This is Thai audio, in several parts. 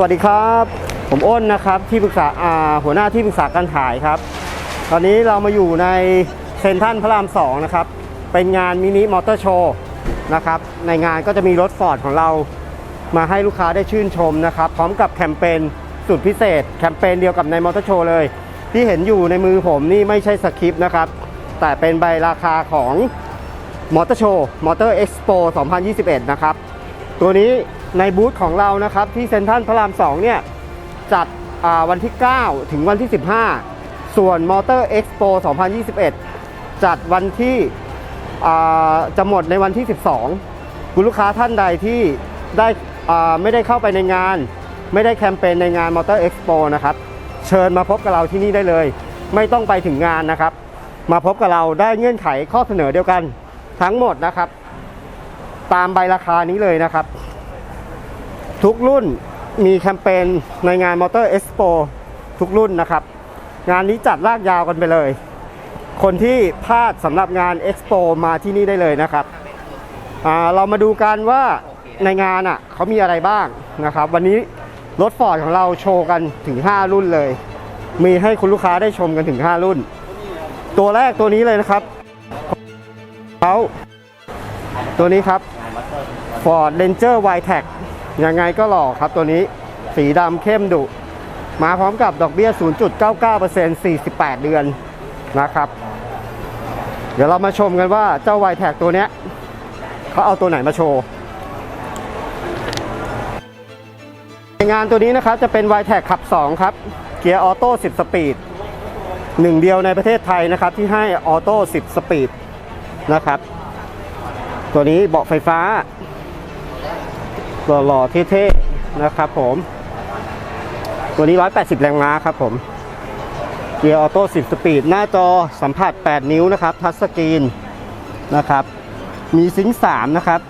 วัสดีครับ ผมอ้นนะครับที่ปรึกษาหัวหน้าที่ปรึกษาการขายครับ ตอนนี้เรามาอยู่ในเซ็นทรัลพระราม2นะครับเป็นงานมินิมอเตอร์โชว์นะครับในงานก็จะมีรถฟอร์ดของเรามาให้ลูกค้าได้ชื่นชมนะครับ พร้อมกับแคมเปญสุดพิเศษ แคมเปญเดียวกับในมอเตอร์โชว์เลย ที่เห็นอยู่ในมือผมนี่ไม่ใช่สคริปต์นะครับ แต่เป็นใบราคาของมอเตอร์โชว์มอเตอร์เอ็กซ์โป2021 นะครับ ตัวนี้ ในบูธของเรานะครับที่เซ็นทรัลพระราม 2 เนี่ย จัดวันที่ 9 ถึงวันที่ 15 ส่วนมอเตอร์เอ็กซ์โป2021 จัดวันที่จะหมดในวันที่ 12 คุณลูกค้าท่านใดที่ได้ไม่ได้เข้าไปในงาน ไม่ได้แคมเปญในงานมอเตอร์เอ็กซ์โปนะครับ เชิญมาพบกับเราที่นี่ได้เลย ไม่ต้องไปถึงงานนะครับ มาพบกับเราได้เงื่อนไขข้อเสนอเดียวกันทั้งหมดนะครับ ตามใบราคานี้เลยนะครับ ทุกรุ่นมีแคมเปญในงานมอเตอร์เอ็กซ์โปทุกรุ่นนะครับ งานนี้จัดลากยาวกันไปเลย คนที่พลาดสำหรับงานเอ็กซ์โปมาที่นี่ได้เลยนะครับเรามาดูกันว่าในงานอะเขามีอะไรบ้างนะครับ วันนี้รถฟอร์ดของเราโชว์กันถึง 5 รุ่นเลย มีให้คุณลูกค้าได้ชมกันถึง 5 รุ่น ตัวแรกตัวนี้เลยนะครับเขาตัวนี้ครับ Ford Ranger w i t e c ยังไงก็หล่อครับตัวนี้สีดำเข้มดุ มาพร้อมกับดอกเบี้ย 0.99% 48 เดือนนะครับ เดี๋ยวเรามาชมกันว่าเจ้า w i t e c ตัวเนี้ยเขาเอาตัวไหนมาโชว์ในงานตัวนี้นะครับจะเป็น w i t e c ขับ 2 ครับ เกียร์ออโต้ 10 สปีดหนึ่งเดียวในประเทศไทยนะครับ ที่ให้ออโต้ 10 สปีดนะครับ ตัวนี้เบาะไฟฟ้า หล่อๆเท่ๆนะครับผม ตัวนี้ 180 แรงม้าครับผมเกียร์ออโต้ 10 สปีด หน้าจอสัมผัส 8 นิ้วนะครับ ทัชสกรีนนะครับ มีซิงค์3นะครับ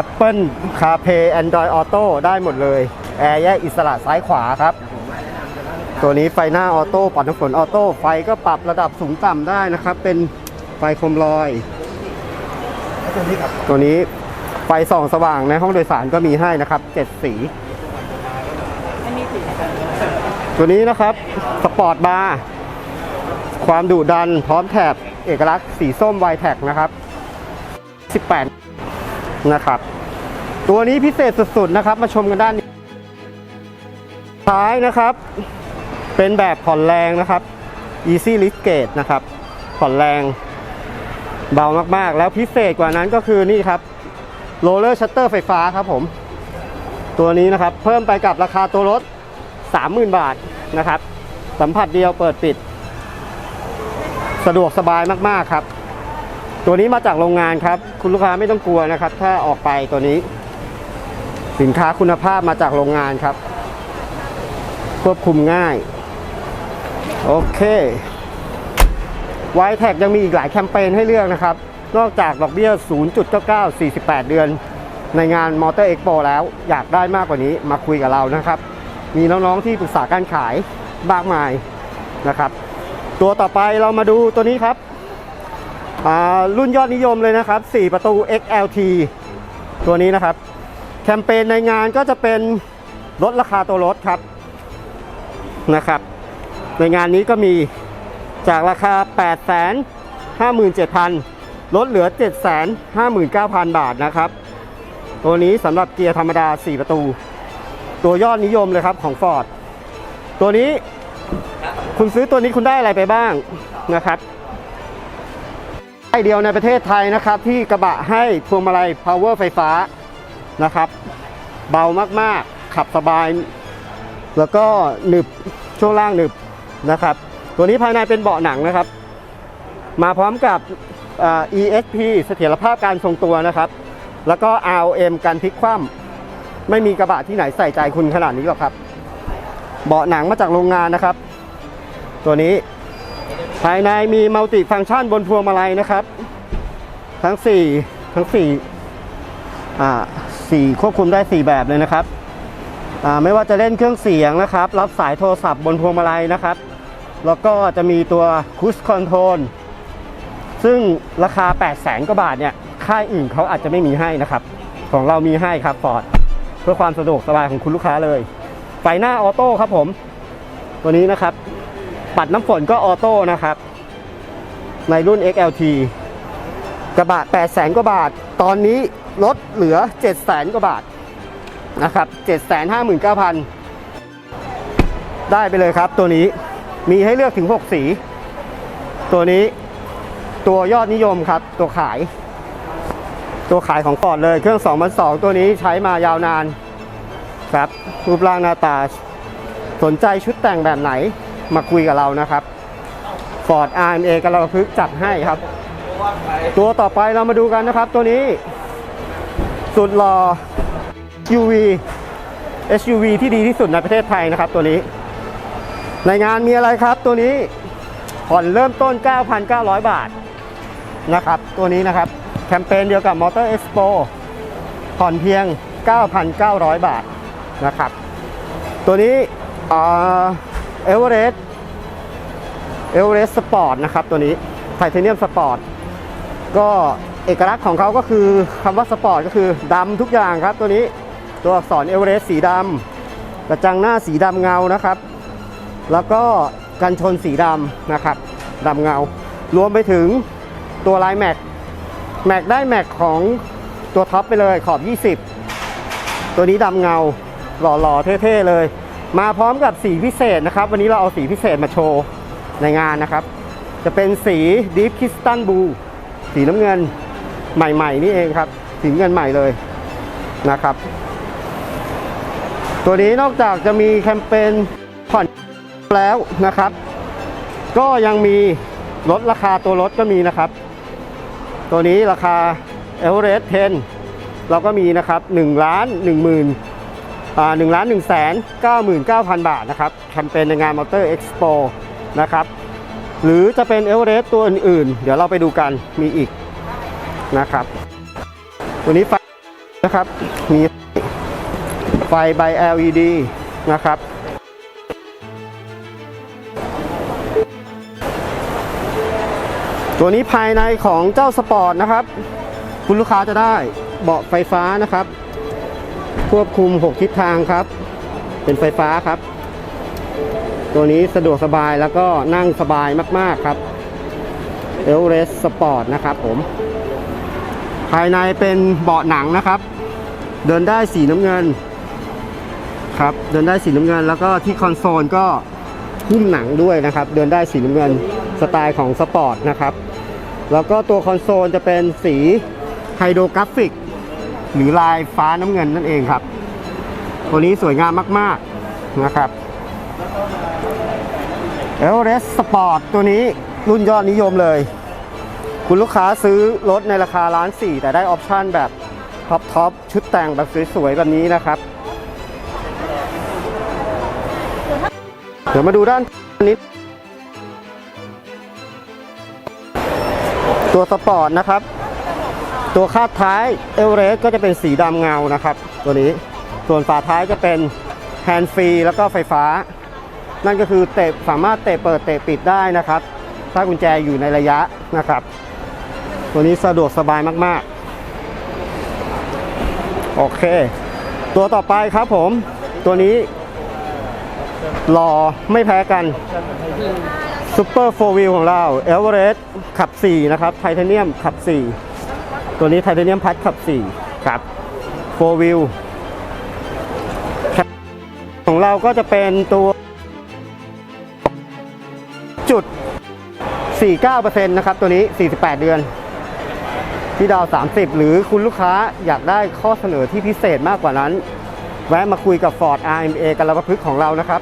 Apple CarPlay Android Auto ได้หมดเลย แอร์แยกอิสระซ้ายขวาครับ ตัวนี้ไฟหน้าออโต้ปัดน้ำฝนออโต้ ไฟก็ปรับระดับสูงต่ำได้นะครับ เป็นไฟโคมลอย ตัวนี้ ไฟส่องสว่างในห้องโดยสารก็มีให้นะครับเจ็ดสี ตัวนี้นะครับสปอร์ตบาร์ความดุดันพร้อมแถบเอกลักษณ์สีส้มไวแท็กนะครับ 18 นะครับ ตัวนี้พิเศษสุดๆนะครับ มาชมกันด้านนี้ท้ายนะครับ เป็นแบบผ่อนแรงนะครับ Easy Lift Gate นะครับ ผ่อนแรงเบามากๆ แล้วพิเศษกว่านั้นก็คือนี่ครับ โรลเลอร์ชัตเตอร์ไฟฟ้าครับผม ตัวนี้นะครับเพิ่มไปกับราคาตัวรถ 30,000 บาทนะครับ สัมผัสเดียวเปิดปิด สะดวกสบายมาก ๆ ครับ ตัวนี้มาจากโรงงานครับ คุณลูกค้าไม่ต้องกลัวนะครับ ถ้าออกไปตัวนี้ สินค้าคุณภาพมาจากโรงงานครับ ควบคุมง่าย โอเคไวแท็กยังมีอีกหลายแคมเปญให้เลือกนะครับ นอกจากดอกเบี้ย 0.99 48 เดือน ในงานมอเตอร์เอ็กโปแล้วอยากได้มากกว่านี้มาคุยกับเรานะครับ มีน้องๆที่ปรึกษาการขายมากมายนะครับ ตัวต่อไปเรามาดูตัวนี้ครับอ่ารุ่นยอดนิยมเลยนะครับ 4 ประตู XLT ตัวนี้นะครับ แคมเปญในงานก็จะเป็นลดราคาตัวรถครับนะครับ ในงานนี้ก็มีจากราคา 8 5 7 0 0 0 ลดเหลือ 7 5 9 0 0 0 บาทนะครับ ตัวนี้สำหรับเกียร์ธรรมดา 4 ประตู ตัวยอดนิยมเลยครับของ Ford ตัวนี้คุณซื้อตัวนี้คุณได้อะไรไปบ้างนะครับไอเดียวในประเทศไทยนะครับ ที่กระบะให้พวงมาลัย power ไฟฟ้านะครับ เบามากๆ ขับสบาย แล้วก็หนึบช่วงล่างหนึบนะครับ ตัวนี้ภายในเป็นเบาะหนังนะครับ มาพร้อมกับ ESP เสถียรภาพการทรงตัวนะครับ แล้วก็ ROM การพลิกคว่ำไม่มีกระบะที่ไหนใส่ใจคุณขนาดนี้หรอกครับ เบาะหนังมาจากโรงงานนะครับ ตัวนี้ภายในมีมัลติฟังก์ชันบนพวงมาลัยนะครับ ทั้ง 4 ทั้ง4อ่าสี่ควบคุมได้ 4 แบบเลยนะครับอ่าไม่ว่าจะเล่นเครื่องเสียงนะครับ รับสายโทรศัพท์บนพวงมาลัยนะครับ แล้วก็จะมีตัวคูสคอนโทรล ซึ่งราคา 8 0 0แสนกว่าบาทเนี่ยค่ายอื่นเขาอาจจะไม่มีให้นะครับ ของเรามีให้ครับฟอร์ดเพื่อความสะดวกสบายของคุณลูกค้าเลย ไฟหน้าออโต้ครับผม ตัวนี้นะครับ ปัดน้ำฝนก็ออโต้นะครับ ในรุ่น XLT กระบะ8 0 0แสนกว่าบาท ตอนนี้ลดเหลือ 7 0 0แสนกว่าบาทนะครับ 7 5 9 0 0 0 ได้ไปเลยครับตัวนี้มีให้เลือกถึง 6 สี ตัวนี้ ตัวยอดนิยมครับ ตัวขาย ตัวขายของฟอร์ดเลย เครื่อง2002ตัวนี้ใช้มายาวนานครับ รูปร่างหน้าตา สนใจชุดแต่งแบบไหนมาคุยกับเรานะครับ Ford RMA กับเระพึกจัดให้ครับ ตัวต่อไปเรามาดูกันนะครับ ตัวนี้ สุดหล่อ UV SUV ที่ดีที่สุดในประเทศไทยนะครับ ตัวนี้ ในงานมีอะไรครับตัวนี้ผ่อนเริ่มต้น 9,900 บาท นะครับ ตัวนี้นะครับ แคมเปญเดียวกับ Motor Expo ผ่อนเพียง 9,900 บาทนะครับ ตัวนี้เอเวอเรสต์เอเวอเรสต์สปอร์ตนะครับตัวนี้ไทเทเนียมสปอร์ตก็เอกลักษณ์ของเขาก็คือคำว่าสปอร์ตก็คือดำทุกอย่างครับตัวนี้ตัวอักษรเอเวอเรสต์สีดำกระจังหน้าสีดำเงานะครับ แล้วก็กันชนสีดำนะครับดำเงา รวมไปถึง ตัวลายแม็กแม็กได้แม็กของตัวท็อปไปเลยขอบ 20 ตัวนี้ดำเงาหล่อๆเท่ๆเลย มาพร้อมกับสีพิเศษนะครับ วันนี้เราเอาสีพิเศษมาโชว์ในงานนะครับ จะเป็นสี Deep Crystal Blue สีน้ำเงินใหม่ ๆ นี่เองครับ สีเงินใหม่เลยนะครับ ตัวนี้นอกจากจะมีแคมเปญผ่อนแล้วนะครับ ก็ยังมีลดราคาตัวรถก็มีนะครับ ตัวนี้ราคา e v e r e s t 10 เราก็มีนะครับ1ล้าน1หมื่นอ่า1ล้าน1แสน99,000 บาทนะครับแคมเปญในงาน Motor Expo นะครับหรือจะเป็น e v e r e s t ตัวอื่นๆ เดี๋ยวเราไปดูกันมีอีกนะครับตัวนี้ไฟนะครับมีไฟใบ LED นะครับ ตัวนี้ภายในของเจ้าสปอร์ตนะครับ คุณลูกค้าจะได้เบาะไฟฟ้านะครับ ควบคุม 6 ทิศทางครับ เป็นไฟฟ้าครับ ตัวนี้สะดวกสบายแล้วก็นั่งสบายมากๆครับเอลเรสสปอร์ตนะครับผม ภายในเป็นเบาะหนังนะครับ เดินได้สีน้ำเงินครับ เดินได้สีน้ำเงิน แล้วก็ที่คอนโซลก็หุ้มหนังด้วยนะครับ เดินได้สีน้ำเงินสไตล์ของสปอร์ตนะครับ แล้วก็ตัวคอนโซลจะเป็นสีไฮโดรกราฟิก หรือลายฟ้าน้ำเงินนั่นเองครับ ตัวนี้สวยงามมาก ๆ นะครับเอลเรสสปอร์ตตัวนี้รุ่นยอดนิยมเลย คุณลูกค้าซื้อรถในราคาล้านสี่แต่ได้ออปชั่นแบบท็อปทอปชุดแต่งแบบสวย ๆ แบบนี้นะครับ เดี๋ยวมาดูด้านนี้ ตัวสปอร์ตนะครับ ตัวคาดท้ายเอลเรสก็จะเป็นสีดำเงานะครับ ตัวนี้ส่วนฝาท้ายจะเป็นแฮนด์ฟรีแล้วก็ไฟฟ้า นั่นก็คือเตะสามารถเตะเปิดเตะปิดได้นะครับ ถ้ากุญแจอยู่ในระยะนะครับ ตัวนี้สะดวกสบายมากๆ โอเค ตัวต่อไปครับผม ตัวนี้หล่อไม่แพ้กันซูเปอร์โฟวิลของเราเอเวอเรส ขับ 4 นะครับไทเทเนียมขับ 4 ตัวนี้ไทเทเนียมพัดขับ 4 ครับโฟวิลของเราก็จะเป็นตัวจุด 49%นะครับตัวนี้ 48 เดือน ที่ดาว 30 หรือคุณลูกค้าอยากได้ข้อเสนอที่พิเศษมากกว่านั้น แวะมาคุยกับ Ford RMA กันระพึกษ์ของเรานะครับ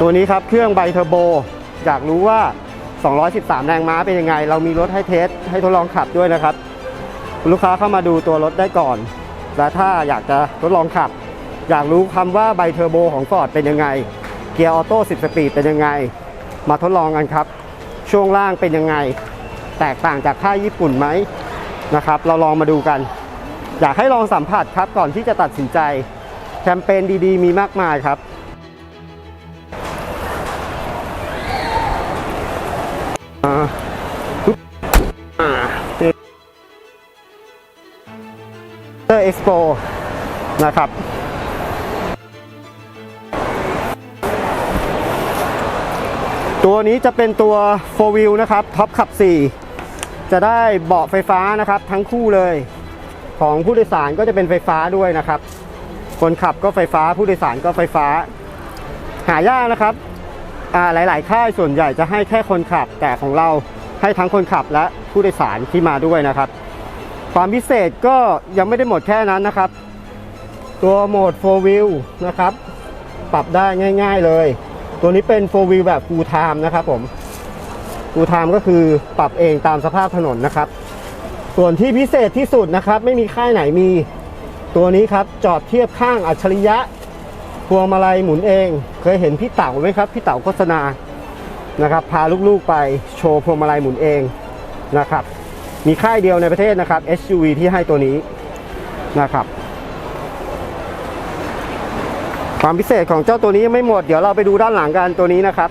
ตัวนี้ครับเครื่องไบเทอร์โบ อยากรู้ว่า 213 แรงม้าเป็นยังไง เรามีรถให้เทสให้ทดลองขับด้วยนะครับ ลูกค้าเข้ามาดูตัวรถได้ก่อน และถ้าอยากจะทดลองขับ อยากรู้คำว่าไบเทอร์โบของ Ford เป็นยังไง เกียร์ออโต้ 10 สปีดเป็นยังไง มาทดลองกันครับ ช่วงล่างเป็นยังไง แตกต่างจากค่ายญี่ปุ่นไหมนะครับ เราลองมาดูกัน อยากให้ลองสัมผัสครับก่อนที่จะตัดสินใจ แคมเปญดีๆ มีมากมายครับ เอ็กซ์โปนะครับตัวนี้จะเป็นตัว 4 wheel นะครับท็อปขับ 4 จะได้เบาะไฟฟ้านะครับ ทั้งคู่เลย ของผู้โดยสารก็จะเป็นไฟฟ้าด้วยนะครับ คนขับก็ไฟฟ้าผู้โดยสารก็ไฟฟ้า หายากนะครับหลาย ๆ ค่ายส่วนใหญ่จะให้แค่คนขับ แต่ของเราให้ทั้งคนขับและผู้โดยสารที่มาด้วยนะครับ ความพิเศษก็ยังไม่ได้หมดแค่นั้นนะครับ ตัวโหมด 4 wheel นะครับ ปรับได้ง่ายๆเลย ตัวนี้เป็น 4 wheel แบบ full time นะครับผม full time ก็คือปรับเองตามสภาพถนนนะครับ ส่วนที่พิเศษที่สุดนะครับ ไม่มีค่ายไหนมี ตัวนี้ครับจอดเทียบข้างอัจฉริยะพวงมาลัยหมุนเอง เคยเห็นพี่เต๋าไหมครับ พี่เต๋าโฆษณานะครับ พาลูกๆไปโชว์พวงมาลัยหมุนเองนะครับ มีค่ายเดียวในประเทศนะครับ SUV ที่ให้ตัวนี้นะครับ ความพิเศษของเจ้าตัวนี้ยังไม่หมด เดี๋ยวเราไปดูด้านหลังกันตัวนี้นะครับ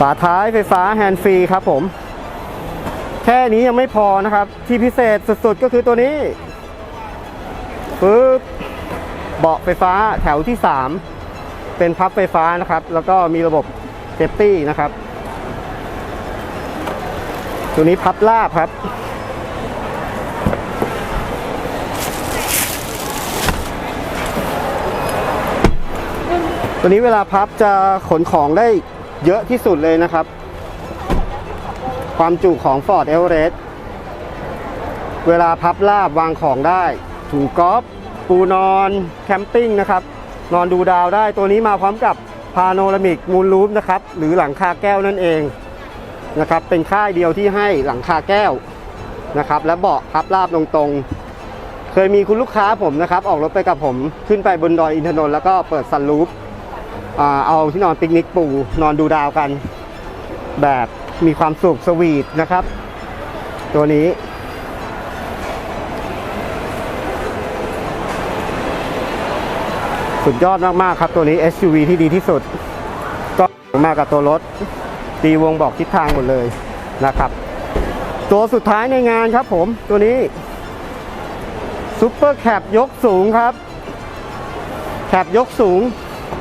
ฝาท้ายไฟฟ้าแฮนด์ฟรีครับผม แค่นี้ยังไม่พอนะครับ ที่พิเศษสุดๆก็คือตัวนี้ปึ๊บ เบาะไฟฟ้าแถวที่ 3 เป็นพับไฟฟ้านะครับ แล้วก็มีระบบเซฟตี้นะครับ ตัวนี้พับลาบครับ ตัวนี้เวลาพับจะขนของได้เยอะที่สุดเลยนะครับ ความจุของ Ford Everest เวลาพับลาบวางของได้ถุงกอล์ฟ ปูนอนแคมปิ้งนะครับ นอนดูดาวได้ตัวนี้มาพร้อมกับพาโนรามิกมูลรูฟนะครับ หรือหลังคาแก้วนั่นเองนะครับ เป็นค่ายเดียวที่ให้หลังคาแก้วนะครับ และเบาะพับลาบตรงๆ เคยมีคุณลูกค้าผมนะครับ ออกรถไปกับผมขึ้นไปบนดอยอินทนนท์แล้วก็เปิดซันรูฟเอาที่นอนปิกนิกปูนอนดูดาวกัน แบบมีความสุขสวีทนะครับ ตัวนี้ สุดยอดมาก ๆ ครับตัวนี้ SUV ที่ดีที่สุด ก็มากับตัวรถ ตีวงบอกทิศทางหมดเลยนะครับ ตัวสุดท้ายในงานครับผมตัวนี้ซุปเปอร์แคปยกสูงครับ แคปยกสูง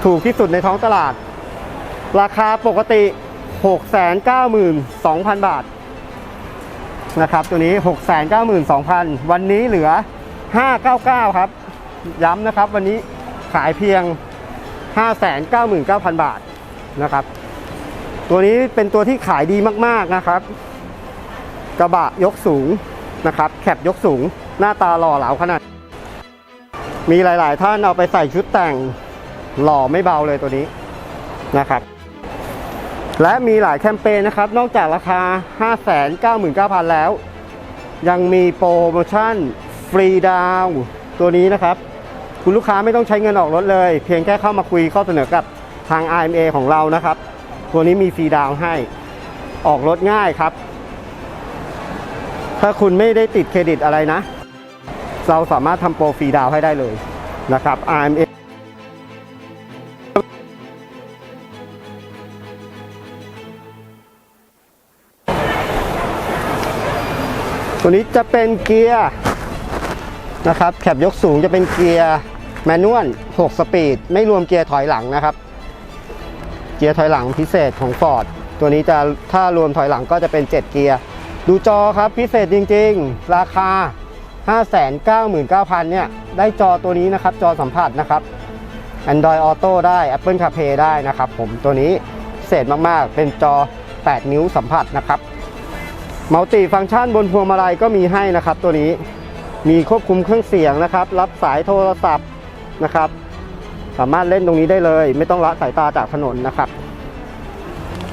ถูกที่สุดในท้องตลาด ราคาปกติ 692,000 บาทนะครับตัวนี้ 692,000 วันนี้เหลือ 599 ครับ ย้ำนะครับวันนี้ ขายเพียง 599,000 บาทนะครับ ตัวนี้เป็นตัวที่ขายดีมากๆนะครับ กระบะยกสูงนะครับ แคปยกสูง หน้าตาหล่อเหลาขนาด มีหลาย ๆ ท่านเอาไปใส่ชุดแต่งหล่อไม่เบาเลยตัวนี้นะครับ และมีหลายแคมเปญนะครับ นอกจากราคา 599,000 แล้ว ยังมีโปรโมชั่นฟรีดาวตัวนี้นะครับ คุณลูกค้าไม่ต้องใช้เงินออกรถเลย เพียงแค่เข้ามาคุยข้อเสนอกับทาง IMA ของเรานะครับ ตัวนี้มีฟรีดาวให้ออกรถง่ายครับ ถ้าคุณไม่ได้ติดเครดิตอะไรนะ เราสามารถทำโปรฟรีดาวให้ได้เลยนะครับ IMA ตัวนี้จะเป็นเกียร์นะครับ แคบยกสูงจะเป็นเกียร์ แมนนวล6 สปีด ไม่รวมเกียร์ถอยหลังนะครับ เกียร์ถอยหลังพิเศษของ Ford ตัวนี้จะถ้ารวมถอยหลังก็จะเป็น 7 เกียร์ ดูจอครับพิเศษจริงๆ ราคา 599,000 เนี่ย ได้จอตัวนี้นะครับ จอสัมผัสนะครับ Android Auto ได้ Apple CarPlay ได้นะครับผมตัวนี้พิเศษมากๆ เป็นจอ 8 นิ้วสัมผัสนะครับมัลติฟังก์ชันบนพวงมาลัยก็มีให้นะครับ ตัวนี้มีควบคุมเครื่องเสียงนะครับ รับสายโทรศัพท์ นะครับ สามารถเล่นตรงนี้ได้เลย ไม่ต้องละสายตาจากถนนนะครับ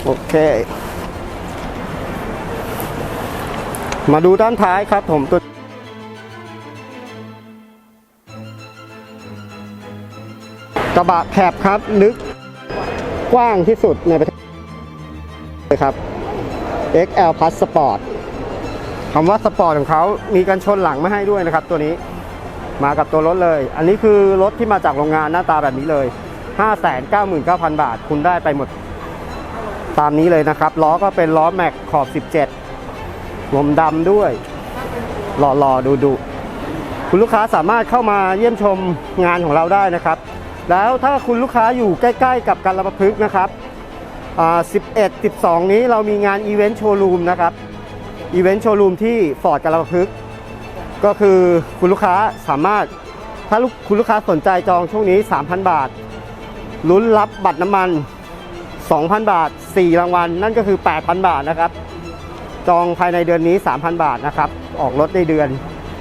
โอเค มาดูด้านท้ายครับผมตัวกระบะแคบครับลึกกว้างที่สุดในประเทศเลยครับ XL Plus Sport คำว่าสปอร์ตของเขามีกันชนหลังมาให้ด้วยนะครับตัวนี้ มากับตัวรถเลย อันนี้คือรถที่มาจากโรงงานหน้าตาแบบนี้เลย 599,000 บาท คุณได้ไปหมด ตามนี้เลยนะครับ ล้อก็เป็นล้อแม็กขอบ 17ลมดำด้วย หล่อๆดูดูคุณลูกค้าสามารถเข้ามาเยี่ยมชมงานของเราได้นะครับ แล้วถ้าคุณลูกค้าอยู่ใกล้ๆ กับการระพึกษ์นะครับอ่า11 12 นี้เรามีงานอีเวนต์โชว์รูมนะครับ อีเวนต์โชว์รูมที่ฟอร์ดการระพึกษ์ ก็คือคุณลูกค้าสามารถถ้าคุณลูกค้าสนใจจองช่วงนี้ 3,000 บาท ลุ้นรับบัตรน้ำมัน 2,000 บาท 4 รางวัล นั่นก็คือ 8,000 บาทนะครับ จองภายในเดือนนี้ 3,000 บาทนะครับ ออกรถในเดือน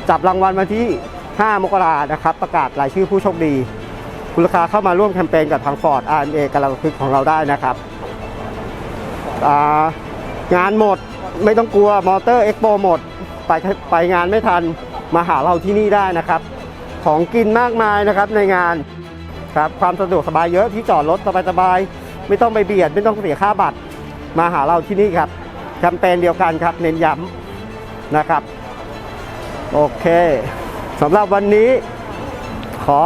จับรางวัลวันที่ 5 มกรานะครับ ประกาศรายชื่อผู้โชคดี คุณลูกค้าเข้ามาร่วมแคมเปญกับทาง Ford RMA กระพึกของเราได้นะครับ งานหมดไม่ต้องกลัวมอเตอร์เอ็กโปหมดไปไปงานไม่ทัน มาหาเราที่นี่ได้นะครับ ของกินมากมายนะครับในงานครับความสะดวกสบายเยอะที่จอดรถสบายๆไม่ต้องไปเบียด ไม่ต้องเสียค่าบัตร มาหาเราที่นี่ครับแคมเปญเดียวกันครับ เน้นย้ำนะครับ โอเคสำหรับวันนี้ขอ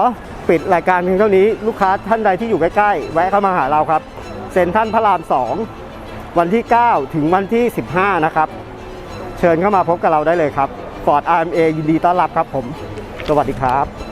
ปิดรายการเพียงเท่านี้ลูกค้าท่านใดที่อยู่ใกล้ๆ แวะเข้ามาหาเราครับ เซ็นทรัลพระราม 2 วันที่ 9 ถึงวันที่ 15 นะครับ เชิญเข้ามาพบกับเราได้เลยครับ Ford RMA ยินดีต้อนรับครับผม สวัสดีครับ